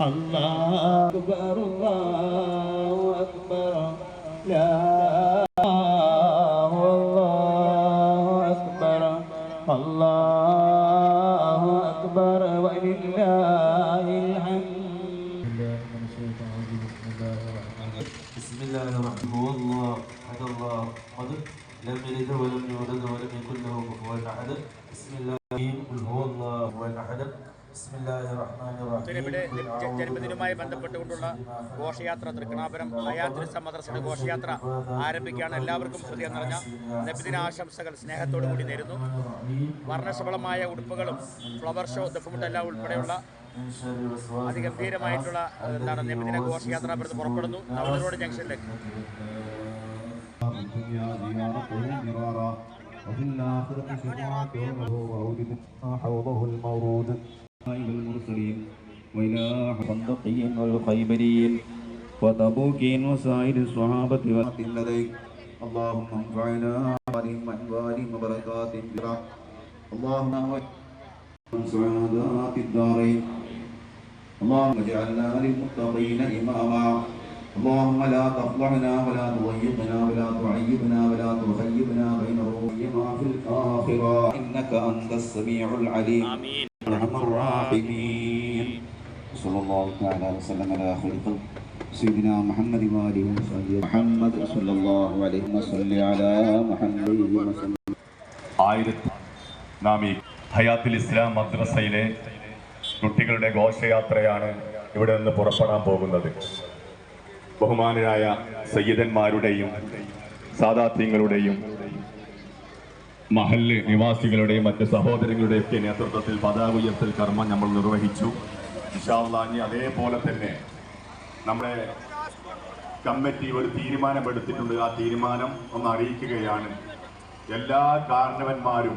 الله. أكبر الله أكبر. لا والله أكبر. الله أكبر. ولله الحمد. بسم الله الرحمن هو الله أحد الله قد لم يلد ولم يولد ولم يكن له كفوا أحد. بسم الله قل هو الله هو أحد بسم الله الرحمن الرحيم ഇവിടെ قل أعوذ ജന്മദിനവുമായി ബന്ധപ്പെട്ടുകൊണ്ടുള്ള ഘോഷയാത്ര തൃക്കണാപുരം ഹയാത്തിരിസ മദ്രസയുടെ ഘോഷയാത്ര ആരംഭിക്കുകയാണ് എല്ലാവർക്കും ഹൃദയം നിറഞ്ഞ നബിദിന ആശംസകൾ സ്നേഹത്തോടു കൂടി നേരുന്നു വർണ്ണശബളമായ ഉടുപ്പുകളും ഫ്ലവർ ഷോ ദഫുമുട്ടെല്ലാം ഉൾപ്പെടെയുള്ള من شر وسواس അതിഗംഭീരമായിട്ടുള്ള എന്താണ് നബിദിന ഘോഷയാത്ര ഇവിടുന്ന് പുറപ്പെടുന്നു നവജറോഡ് ജംഗ്ഷനിലേക്ക് في الدنيا زيارته مرارا وفي الآخرة شفاعته له وأولد حوضه المورود إلى المرسلين وإلى خندقين والخيبرين وتبوكين وسائر الصحابة وأتم لديك اللهم انفعنا بهم وأنوارهم وبركاتهم برحمة اللهم من سعادات الدارين. اللهم اجعلنا للمتقين إماما. اللهم لا تفضحنا ولا تضيقنا ولا تعيبنا ولا تخيبنا بين روحنا في الآخرة. إنك أنت السميع العليم. أرحم الراحمين صلى الله تعالى وسلم على خلق سيدنا محمد وآله وصحبه محمد صلى الله عليه وسلم على محمد وسلم ആയിരത്തി നാം ഈ ഹയാത്തുൽ ഇസ്ലാം മദ്രസയിലെ കുട്ടികളുടെ ഘോഷയാത്രയാണ് ഇവിടെ നിന്ന് പുറപ്പെടാൻ പോകുന്നത് ബഹുമാനരായ സയ്യിദന്മാരുടെയും സാദാത്യങ്ങളുടെയും മഹല്ല് നിവാസികളുടെയും മറ്റ് സഹോദരങ്ങളുടെയും ഒക്കെ നേതൃത്വത്തിൽ പതാക ഉയർത്തൽ കർമ്മം നമ്മൾ നിർവഹിച്ചു. ഇനി അതേപോലെ തന്നെ നമ്മുടെ കമ്മിറ്റി ഒരു തീരുമാനമെടുത്തിട്ടുണ്ട്. ആ തീരുമാനം ഒന്ന് അറിയിക്കുകയാണ്. എല്ലാ കാരണവന്മാരും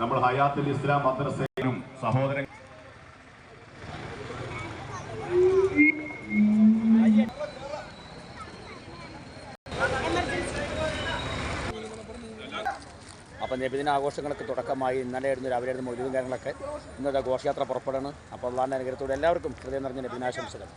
നമ്മൾ ഹയാത്തുൽ ഇസ്ലാം മദ്രസേനും സഹോദരൻ അപ്പോൾ നബിദിന ആഘോഷങ്ങൾക്ക് തുടക്കമായി. ഇന്നലെ ആയിരുന്നു രാവിലെ ആയിരുന്നു മൊഴിയും കാര്യങ്ങളൊക്കെ. ഇന്നത്തെ ഘോഷയാത്ര പുറപ്പെടണം അപ്പോൾ അള്ളാന്റെ അനുഗ്രഹത്തോടെ എല്ലാവർക്കും ഹൃദയം നിറഞ്ഞ നബിദിനാശംസകൾ